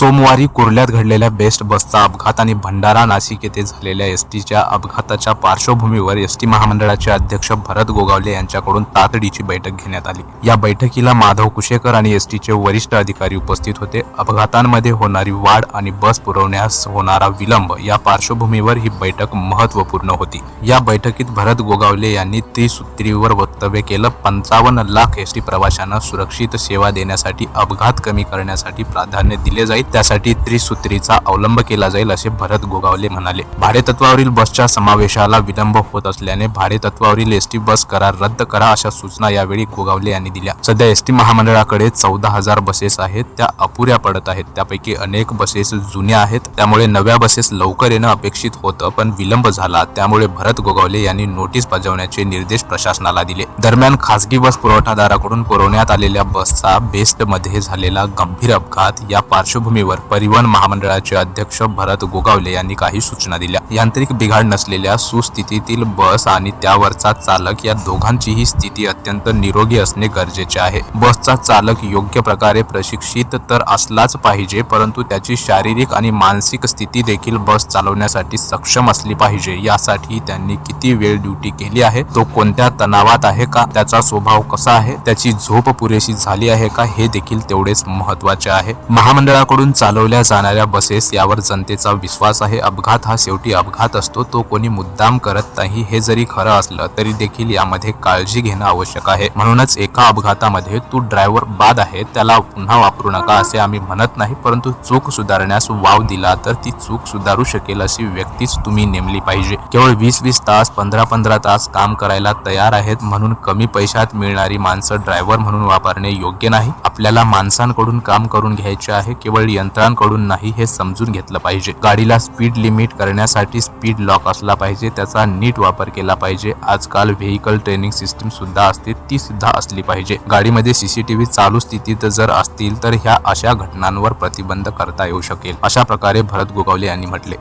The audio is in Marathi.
सोमवारी कुर्ल्यात घडलेल्या बेस्ट बसचा अपघात आणि भंडारा नाशिक येथे झालेल्या एस टीच्या अपघाताच्या पार्श्वभूमीवर एस टी महामंडळाचे अध्यक्ष भरत गोगावले यांच्याकडून तातडीची बैठक घेण्यात आली. या बैठकीला माधव कुशेकर आणि एस टीचे वरिष्ठ अधिकारी उपस्थित होते. अपघातांमध्ये होणारी वाढ आणि बस पुरवण्यास होणारा विलंब या पार्श्वभूमीवर ही बैठक महत्त्वपूर्ण होती. या बैठकीत भरत गोगावले यांनी त्रिसूत्रीवर वक्तव्य केलं. पंचावन्न लाख एस टी प्रवाशांना सुरक्षित सेवा देण्यासाठी अपघात कमी करण्यासाठी प्राधान्य दिले जाईल. त्यासाठी त्रिसूत्रीचा अवलंब केला जाईल असे भरत गोगावले म्हणाले. भाडेतत्वावरील बसच्या समावेशाला विलंब होत असल्याने भाडेतत्वावरील एस टी बस करार रद्द करा अशा सूचना यावेळी गोगावले यांनी दिल्या. सध्या एस टी महामंडळाकडे चौदा हजार बसेस आहेत त्या अपुऱ्या पडत आहेत. त्यापैकी अनेक बसेस जुन्या आहेत. त्यामुळे नव्या बसेस लवकर येणं अपेक्षित होतं पण विलंब झाला. त्यामुळे भरत गोगावले यांनी नोटीस बजावण्याचे निर्देश प्रशासनाला दिले. दरम्यान खासगी बस पुरवठादाराकडून पुरवण्यात आलेल्या बसचा बेस्टमध्ये झालेला गंभीर अपघात या पार्श्वभूमी पार्श्वभूमीवर परिवहन महामंडळाचे अध्यक्ष भरत गोगावले यांनी काही सूचना दिल्या. यांत्रिक बिघाड नसलेल्या सुस्थितीतील बस आणि त्यावरचा चालक या दोघांचीही स्थिती अत्यंत निरोगी असणे गरजेचे आहे. बसचा चालक योग्य प्रकारे प्रशिक्षित तर असलाच पाहिजे परंतु त्याची शारीरिक आणि मानसिक स्थिती देखील बस चालवण्यासाठी सक्षम असली पाहिजे यासाठी त्यांनी किती वेळ ड्युटी केली आहे तो कोणत्या तणावात आहे का त्याचा स्वभाव कसा आहे त्याची झोप पुरेशी झाली आहे का हे देखील तेवढेच महत्त्वाचे आहे. महामंडळाकडून चालवल्या जाणाऱ्या बसेस यावर जनतेचा विश्वास आहे. अपघात हा शेवटी अपघात असतो. तो कोणी मुद्दाम करत नाही हे जरी खरं असलं तरी देखील यामध्ये काळजी घेणं आवश्यक आहे. म्हणूनच एका अपघातामध्ये तू ड्रायव्हर बाद आहे त्याला पुन्हा वापरू नका असे आम्ही म्हणत नाही परंतु चूक सुधारण्यास वाव दिला तर ती चूक सुधारू शकेल अशी व्यक्तीच तुम्ही नेमली पाहिजे. केवळ वीस वीस तास पंधरा पंधरा तास काम करायला तयार आहेत म्हणून कमी पैशात मिळणारी माणसं ड्रायव्हर म्हणून वापरणे योग्य नाही. आपल्याला माणसांकडून काम करून घ्यायचे आहे केवळ यंत्रांकडून नाही हे समजून घेतलं पाहिजे. गाडीला स्पीड लिमिट करण्यासाठी स्पीड लॉक असला पाहिजे त्याचा नीट वापर केला पाहिजे. आजकाल व्हेकल ट्रेनिंग सिस्टीम सुद्धा असते ती सुद्धा असली पाहिजे. गाडीमध्ये सीसीटीव्ही चालू स्थितीत जर असतील तर ह्या अशा घटनांवर प्रतिबंध करता येऊ शकेल अशा प्रकारे भरत गोगावले यांनी म्हटले.